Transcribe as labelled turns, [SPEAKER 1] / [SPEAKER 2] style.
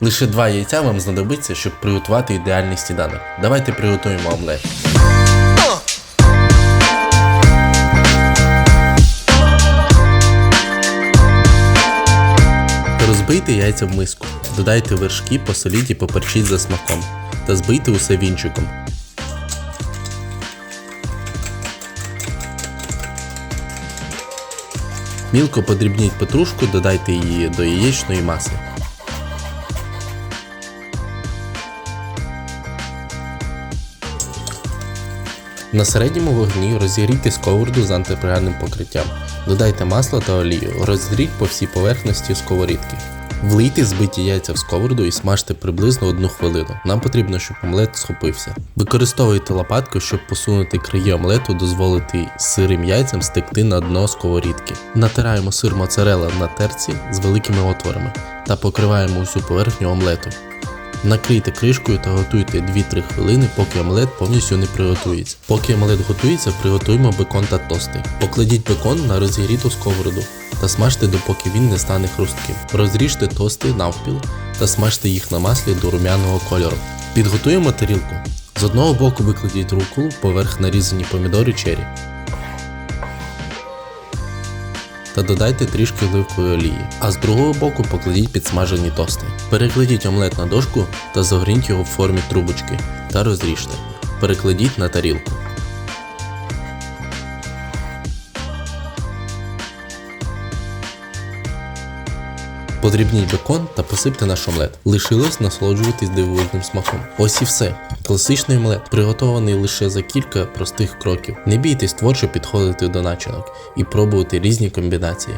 [SPEAKER 1] Лише два яйця вам знадобиться, щоб приготувати ідеальний сніданок. Давайте приготуємо омлет. Розбийте яйця в миску, додайте вершки, посоліть і поперчіть за смаком та збийте усе вінчиком. Мілко подрібніть петрушку, додайте її до яєчної маси. На середньому вогні розігрійте сковороду з антипригарним покриттям. Додайте масло та олію, розріть по всій поверхності сковорідки. Влийте збиті яйця в сковороду і смажте приблизно одну хвилину. Нам потрібно, щоб омлет схопився. Використовуйте лопатку, щоб посунути краї омлету, дозволити сирим яйцям стекти на дно сковорідки. Натираємо сир моцарелла на терці з великими отворами та покриваємо усю поверхню омлету. Накрийте кришкою та готуйте 2-3 хвилини, поки омлет повністю не приготується. Поки омлет готується, приготуємо бекон та тости. Покладіть бекон на розігріту сковороду та смажте, допоки він не стане хрустким. Розріжте тости навпіл та смажте їх на маслі до румяного кольору. Підготуємо тарілку. З одного боку викладіть руколу поверх нарізані помідори чері. Та додайте трішки оливкової олії, а з другого боку покладіть підсмажені тости. Перекладіть омлет на дошку та загорніть його в формі трубочки та розріжте. Перекладіть на тарілку. Подрібніть бекон та посипте наш омлет. Лишилось насолоджуватись дивовижним смаком. Ось і все. Класичний омлет, приготований лише за кілька простих кроків. Не бійтесь творчо підходити до начинок і пробувати різні комбінації.